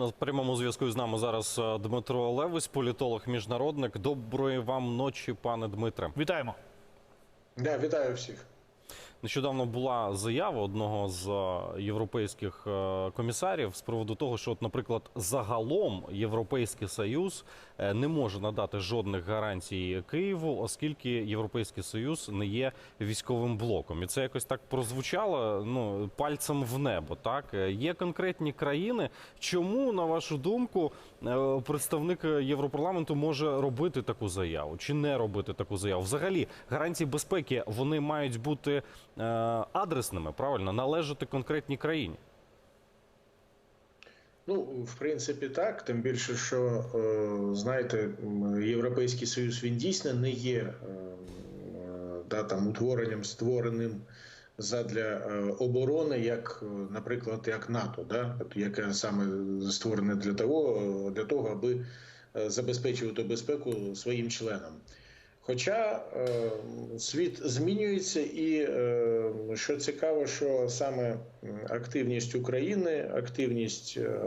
На прямому зв'язку з нами зараз е, Дмитро Левис, політолог, міжнародник. Доброї вам ночі, пане Дмитре. Вітаємо. Да, вітаю всіх. Нещодавно була заява одного з е, європейських е, комісарів з приводу того, що, от, наприклад, загалом Європейський Союз е, не може надати жодних гарантій Києву, оскільки Європейський Союз не є військовим блоком. І це якось так прозвучало ну пальцем в небо. Так є конкретні країни. Чому, на вашу думку, представник Європарламенту може робити таку заяву чи не робити таку заяву? Взагалі, гарантії безпеки вони мають бути адресними, правильно належати конкретній країні. Ну, в принципі, так. Тим більше, що е, знаєте, Європейський Союз він дійсно не є е, е, да, там, утворенням створеним задля е, оборони, як, е, наприклад, як НАТО, да, яке саме створене для того, е, для того, аби е, забезпечувати безпеку своїм членам. Хоча е, світ змінюється, і е, що цікаво, що саме активність України, активність е,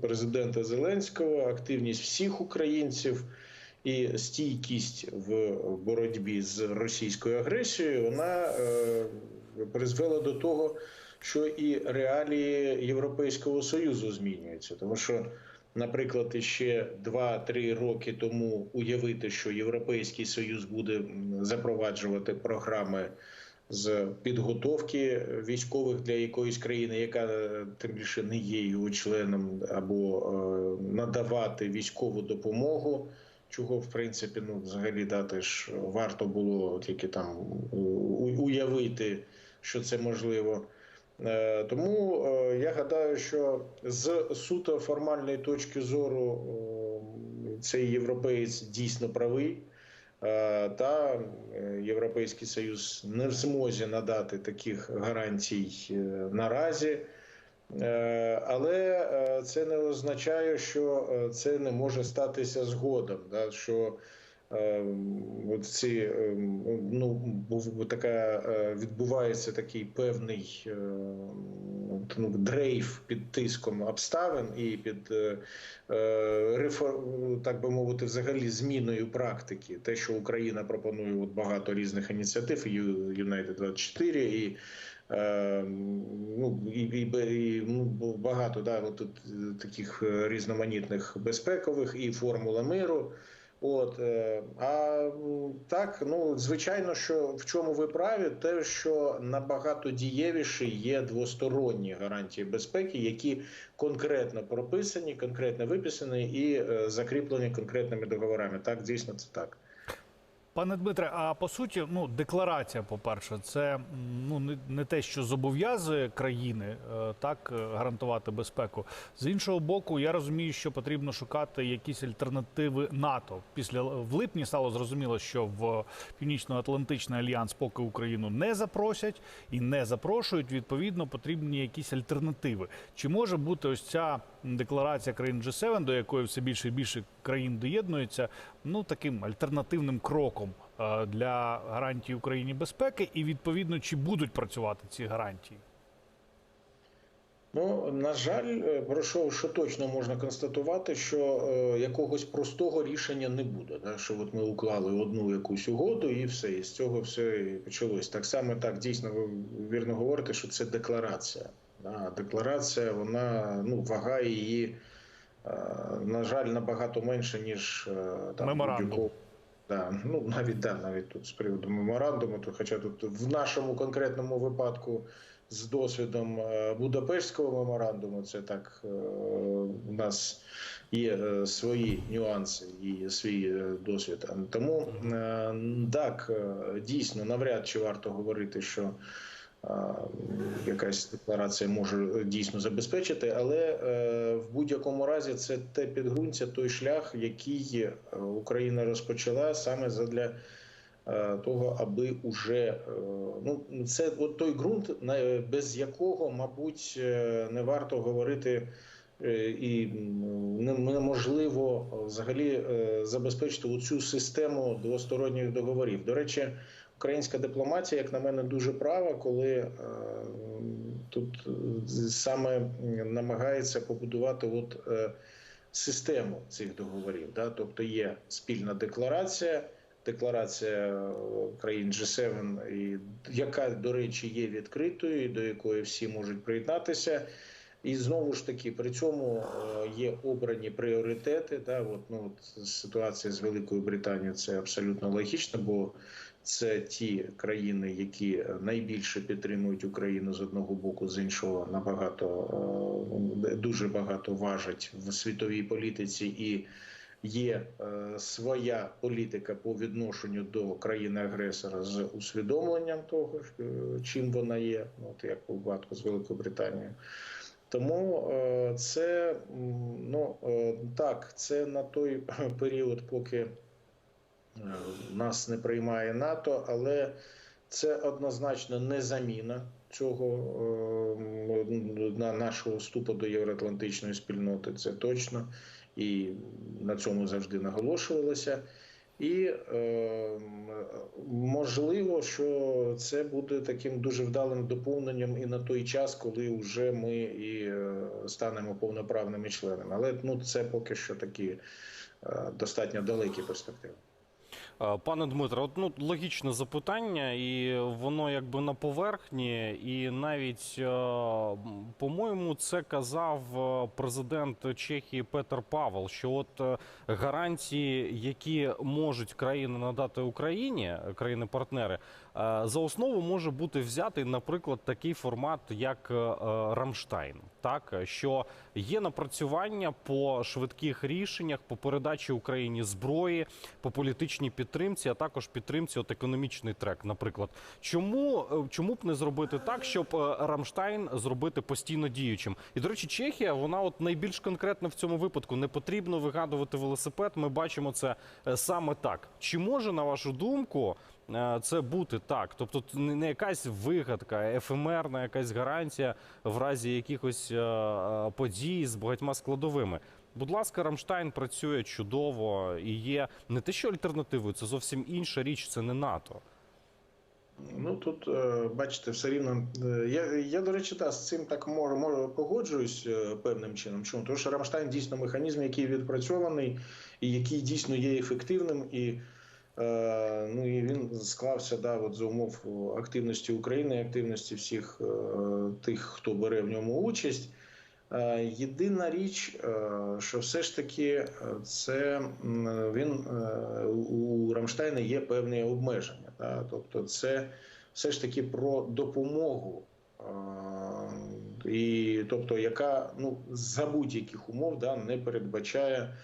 президента Зеленського, активність всіх українців і стійкість в боротьбі з російською агресією, вона е, призвела до того, що і реалії Європейського союзу змінюються, тому що. Наприклад, ще 2-3 роки тому уявити, що Європейський Союз буде запроваджувати програми з підготовки військових для якоїсь країни, яка е, тим більше не є його членом, або е, надавати військову допомогу. Чого в принципі ну взагалі дати ж варто було тільки там уявити, що це можливо. Е, Тому е, я гадаю, що з суто формальної точки зору е, цей європеєць дійсно правий, та Європейський Союз не в змозі надати таких гарантій наразі. Але це не означає, що це не може статися згодом. Що от ці е, ну така е, відбувається такий певний е, ну, дрейф під тиском обставин і під е, е, так би мовити, взагалі зміною практики. Те, що Україна пропонує от багато різних ініціатив, United 24 і Е, ну і, і, і ну, багато да, от, таких різноманітних безпекових і формула миру. От е, а так, ну звичайно, що в чому ви праві, те, що набагато дієвіші є двосторонні гарантії безпеки, які конкретно прописані, конкретно виписані і е, закріплені конкретними договорами. Так, дійсно, це так. Пане Дмитре, а по суті, ну декларація, по-перше, це ну не, не те, що зобов'язує країни е, так е, гарантувати безпеку. З іншого боку, я розумію, що потрібно шукати якісь альтернативи НАТО. Після в липні стало зрозуміло, що в Північно-Атлантичний альянс поки Україну не запросять і не запрошують. Відповідно, потрібні якісь альтернативи. Чи може бути ось ця декларація країн G7, до якої все більше і більше країн доєднується, ну таким альтернативним кроком е, для гарантії Україні безпеки, і відповідно чи будуть працювати ці гарантії? Ну, на жаль, е, про що, що точно можна констатувати, що е, якогось простого рішення не буде. Да? Що от ми уклали одну якусь угоду і все, і з цього все і почалось. Так само так дійсно ви вірно говорите, що це декларація. Декларація, вона ну, вага її, е, на жаль, набагато менше, ніж е, там Меморандум. Да, ну навіть да, навіть тут з приводу меморандуму, то хоча тут в нашому конкретному випадку з досвідом е, Будапештського меморандуму, це так у нас є свої нюанси і свій досвід. Тому так дійсно навряд чи варто говорити, що. Якась декларація може дійсно забезпечити, але е, в будь-якому разі це те підґрунтя, той шлях, який е, Україна розпочала саме задля е, того, аби уже ну це от той ґрунт, без якого, мабуть, не варто говорити. І неможливо взагалі забезпечити цю систему двосторонніх договорів. До речі, українська дипломатія, як на мене, дуже права, коли е, тут е, саме намагається побудувати от, е, систему цих договорів. Да? Тобто є спільна декларація, декларація країн G7, і, яка, до речі, є відкритою, і до якої всі можуть приєднатися. І знову ж таки, при цьому е, є обрані пріоритети. Да, от, ну, от ситуація з Великою Британією це абсолютно логічно, бо це ті країни, які найбільше підтримують Україну з одного боку, з іншого набагато е, дуже багато важать в світовій політиці і. Є е, своя політика по відношенню до країни-агресора з усвідомленням того, чим вона є, от як у випадку з Великою Британією. Тому е, це ну е, так, це на той період, поки е, нас не приймає НАТО, але це однозначно не заміна цього на нашого вступу до євроатлантичної спільноти. Це точно, і на цьому завжди наголошувалося. І е, можливо, що це буде таким дуже вдалим доповненням і на той час, коли вже ми і е, станемо повноправними членами. Але ну це поки що такі е, достатньо далекі перспективи. Е, Пане Дмитро, ну, логічне запитання, і воно якби на поверхні, і навіть, е, по-моєму, це казав е, президент Чехії Петер Павел, що от гарантії, які можуть країни надати Україні, країни-партнери, за основу може бути взятий, наприклад, такий формат, як е, е, Рамштайн. Так, що є напрацювання по швидких рішеннях, по передачі Україні зброї, по політичній підтримці, а також підтримці от економічний трек. Наприклад, чому е, чому б не зробити так, щоб е, Рамштайн зробити постійно діючим? І до речі, Чехія вона от найбільш конкретна в цьому випадку. Не потрібно вигадувати велосипед. Ми бачимо це е, саме так. Чи може на вашу думку? Е, Це бути так, тобто не якась вигадка, ефемерна якась гарантія в разі якихось е, е, подій з багатьма складовими. Будь ласка, Рамштайн працює чудово і є не те, що альтернативою, це зовсім інша річ, це не НАТО. Ну тут бачите, все рівно. Я, я до речі, та, з цим так можу, можу погоджуюсь певним чином. Чому? Тому що Рамштайн дійсно механізм, який відпрацьований і який дійсно є ефективним, і, ну, і він склався да, от, за умов активності України, активності всіх е, тих, хто бере в ньому участь. Е, Єдина річ, е, що все ж таки е, це він е, у Рамштайна є певні обмеження. Да? Тобто, це все ж таки про допомогу, е, і тобто, яка ну за будь-яких умов да, не передбачає е,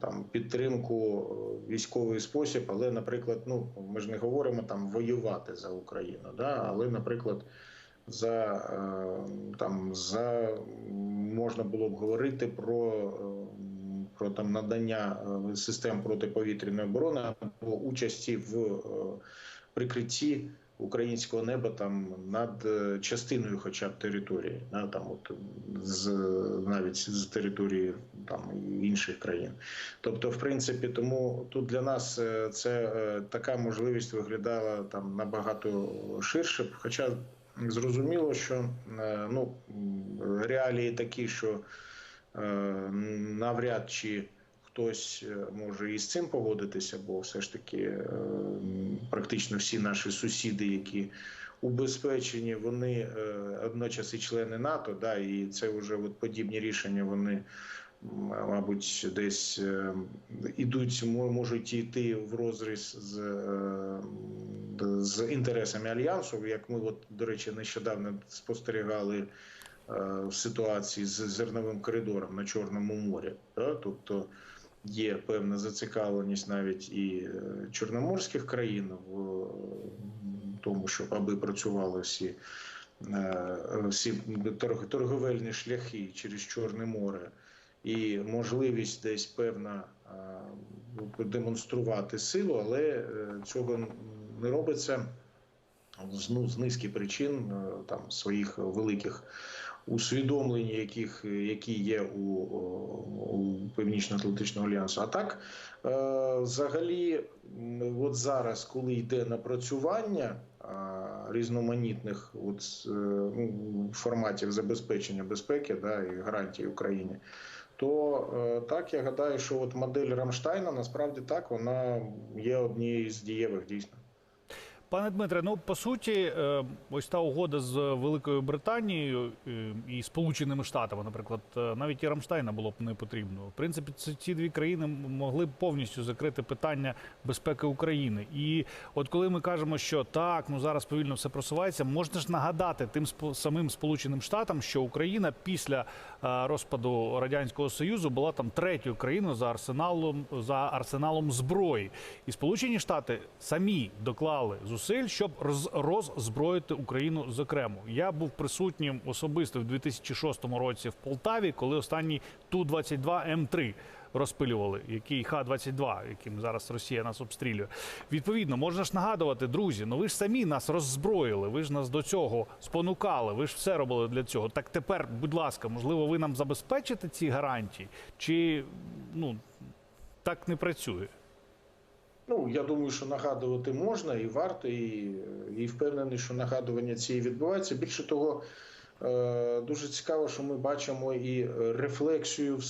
там підтримку е, військовий спосіб, але, наприклад, ну ми ж не говоримо там воювати за Україну, да? але, наприклад за е, там за можна було б говорити про, е, про там надання е, систем протиповітряної оборони або участі в е, прикритті українського неба там над е, частиною, хоча б території, да, там от з навіть з території там інших країн. Тобто, в принципі, тому тут для нас е, це е, така можливість виглядала там набагато ширше, хоча Зрозуміло, що ну, реалії такі, що навряд чи хтось е, може із цим погодитися, бо все ж таки е, практично всі наші сусіди, які убезпечені, вони е, одночас і члени НАТО, да, і це вже от подібні рішення вони. Мабуть, десь ідуть, можуть йти в розріз з, з інтересами альянсу. Як ми, от, до речі, нещодавно спостерігали в ситуації з зерновим коридором на Чорному морі. Тобто є певна зацікавленість навіть і е, чорноморських країн в е, тому, щоб аби працювали всі. е, Всі торговельні шляхи через Чорне море і можливість десь певна демонструвати силу, але цього не робиться з, ну, з низки причин там своїх великих усвідомлені, яких, які є у, у Північно-Атлантичного альянсу. А так, е, взагалі, от зараз, коли йде напрацювання різноманітних от, е, ну, форматів забезпечення безпеки да, і гарантій Україні, то е, так я гадаю, що от модель Рамштайна насправді так вона є однією з дієвих дійсно. Пане Дмитре, ну по суті, е, ось та угода з Великою Британією е, і Сполученими Штатами, наприклад, е, навіть і Рамштайна було б не потрібно. В принципі, ці, ці дві країни могли б повністю закрити питання безпеки України. І от коли ми кажемо, що так, ну зараз повільно все просувається, можна ж нагадати тим самим Сполученим Штатам, що Україна після розпаду радянського союзу була там третьою країною за арсеналом за арсеналом зброї, і Сполучені Штати самі доклали зусиль, щоб роз, роззброїти Україну зокрема. Я був присутнім особисто в 2006 році в Полтаві, коли останній Ту-22 М3 розпилювали, який Х-22, яким зараз Росія нас обстрілює. Відповідно, можна ж нагадувати, друзі, ну ви ж самі нас роззброїли, ви ж нас до цього спонукали, ви ж все робили для цього. Так тепер, будь ласка, можливо, ви нам забезпечите ці гарантії, чи ну так не працює? Ну, я думаю, що нагадувати можна і варто, і, і впевнений, що нагадування ці відбувається. Більше того, е, дуже цікаво, що ми бачимо і рефлексію в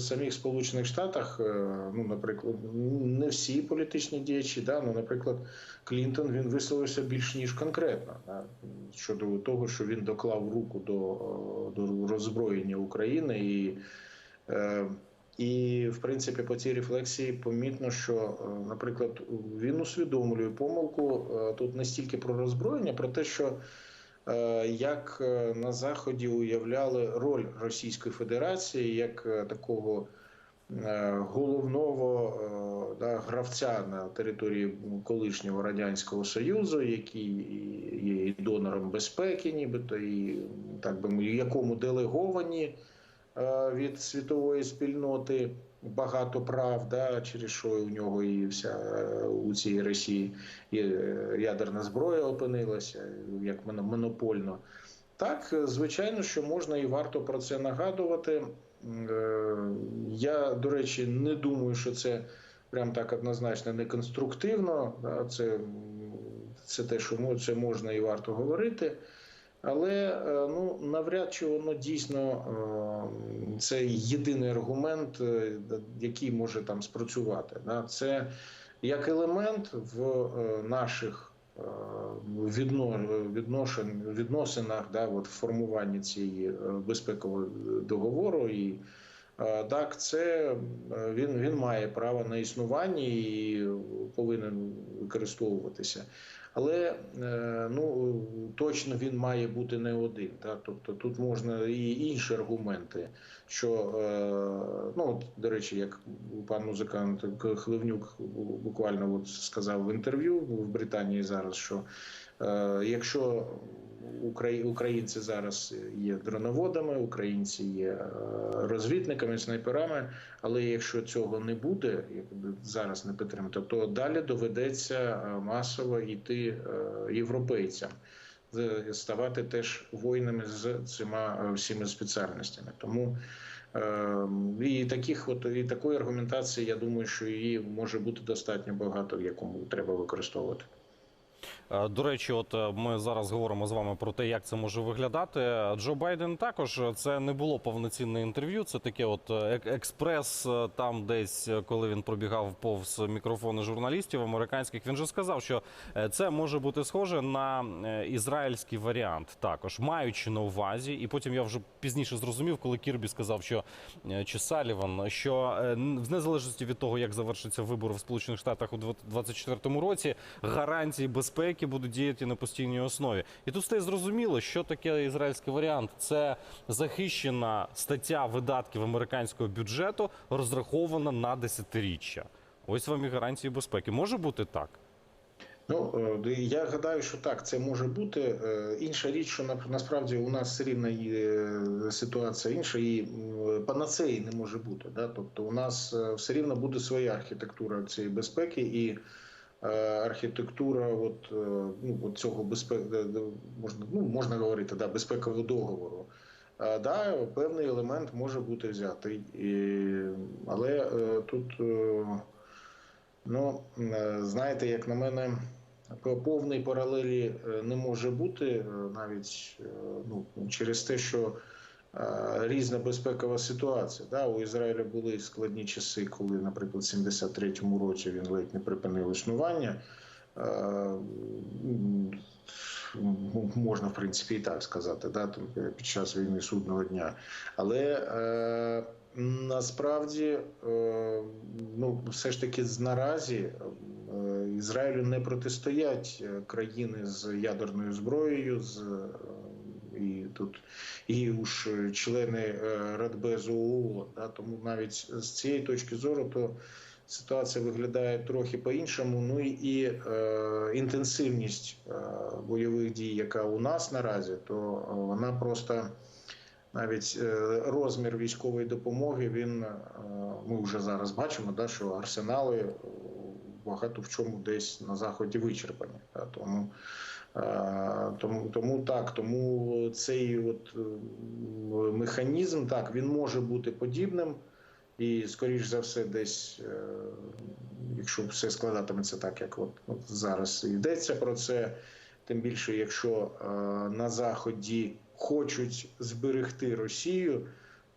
самих Сполучених Штатах. Е, Ну, наприклад, не всі політичні діячі, да, ну, наприклад, Клінтон він висловився більш ніж конкретно да, щодо того, що він доклав руку до, е, до роззброєння України і. І в принципі по цій рефлексії помітно, що, е, наприклад, він усвідомлює помилку е, тут не стільки про роззброєння, про те, що е, як на заході уявляли роль Російської Федерації як такого головного да, гравця на території колишнього радянського союзу, який є донором безпеки, нібито і так би якому делеговані від світової спільноти багато прав, да, через що у нього і вся е, у цій Росії е, ядерна зброя опинилася як моно- монопольно. Так, е, звичайно, що можна і варто про це нагадувати. Е, Я, до речі, не думаю, що це прям так однозначно не конструктивно. Це, це те, що це можна і варто говорити. Але е, ну навряд чи воно дійсно е, це єдиний аргумент, е, який може там спрацювати. Це як елемент в наших відношен, відносинах, да, от в формуванні цієї безпекового договору. І так, це він, він має право на існування і повинен використовуватися. Але е, ну точно він має бути не один. Так? Тобто тут можна і інші аргументи, що е, ну до речі, як пан музикант Хливнюк буквально от сказав в інтерв'ю в Британії зараз, що е, якщо українці зараз є дроноводами, українці є е, розвідниками, снайперами. Але якщо цього не буде, як зараз не підтримати, то далі доведеться е, масово йти е, європейцям, ставати теж воїнами з цими всіма спеціальностями. Тому і таких, от і такої аргументації, я думаю, що її може бути достатньо багато, яку треба використовувати. Е, До речі, от е, ми зараз говоримо з вами про те, як це може виглядати. Джо Байден також е, це не було повноцінне інтерв'ю. Це таке, от експрес, там десь, коли він пробігав повз мікрофони журналістів американських. Він же сказав, що це може бути схоже на ізраїльський варіант, також маючи на увазі. І потім я вже пізніше зрозумів, коли Кірбі сказав, що чи Саліван, що в незалежності від того, як завершиться вибори в Сполучених Штатах у 2024 році, гарантії безпеки будуть діяти на постійній основі. І тут стає зрозуміло, що таке ізраїльський варіант. Це захищена стаття видатків американського бюджету, розрахована на десятиріччя. Ось вам і гарантії безпеки. Може бути так. Ну е, я гадаю, що так, це може бути. Е, Інша річ, що на- насправді у нас рівно є ситуація інша, і панацеї не може бути. Да? Тобто, у нас е, все рівно буде своя архітектура цієї безпеки і е, архітектура от, е, ну, от цього безпеки можна, ну, можна говорити, да, безпекового договору. е, да, певний елемент може бути взятий. І, але е, тут, е, ну, е, знаєте, як на мене, повної паралелі е, не може бути е, навіть е, ну, через те, що е, різна безпекова ситуація. Да? У Ізраїля були складні часи, коли, наприклад, в 73-му році він ледь не припинив існування. Ну, Можна, в принципі, і так сказати, да, е, під час війни судного дня. Але е, насправді, е, ну, все ж таки, наразі е, Ізраїлю не протистоять е, країни з ядерною зброєю, з, е, і тут і уж е, члени е, Радбезу ООН. Да, тому навіть з цієї точки зору, то ситуація виглядає трохи по-іншому. Ну і, і е, інтенсивність е, бойових дій, яка у нас наразі, то е, вона просто навіть розмір військової допомоги. Він ми вже зараз бачимо, да, що арсенали багато в чому десь на заході вичерпані. Тому. Е, Тому, тому так, тому цей от е, механізм так він може бути подібним, і скоріш за все, десь, е, якщо все складатиметься так, як от, от зараз йдеться про це, тим більше, якщо на заході хочуть зберегти Росію,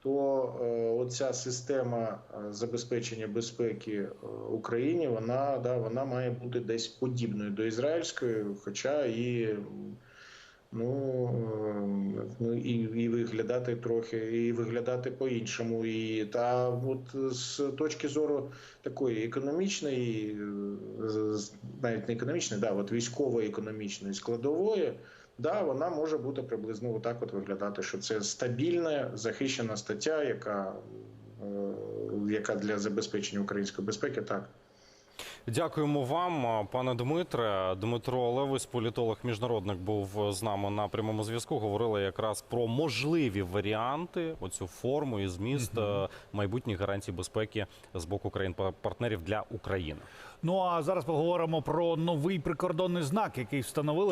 то е, оця система е, забезпечення безпеки е, Україні, вона да вона має бути десь подібною до ізраїльської, хоча і ну, ну і, і виглядати трохи, і виглядати по-іншому. І та от з точки зору такої економічної, навіть не економічної, да, от військової економічної складової. Да, вона може бути приблизно отак от виглядати, що це стабільна захищена стаття, яка, е, яка для забезпечення української безпеки так. Дякуємо вам, пане Дмитре. Дмитро Левись, політолог міжнародник, був з нами на прямому зв'язку. Говорили якраз про можливі варіанти, оцю форму і зміст е, майбутніх гарантій безпеки з боку країн партнерів для України. Ну а зараз поговоримо про новий прикордонний знак, який встановили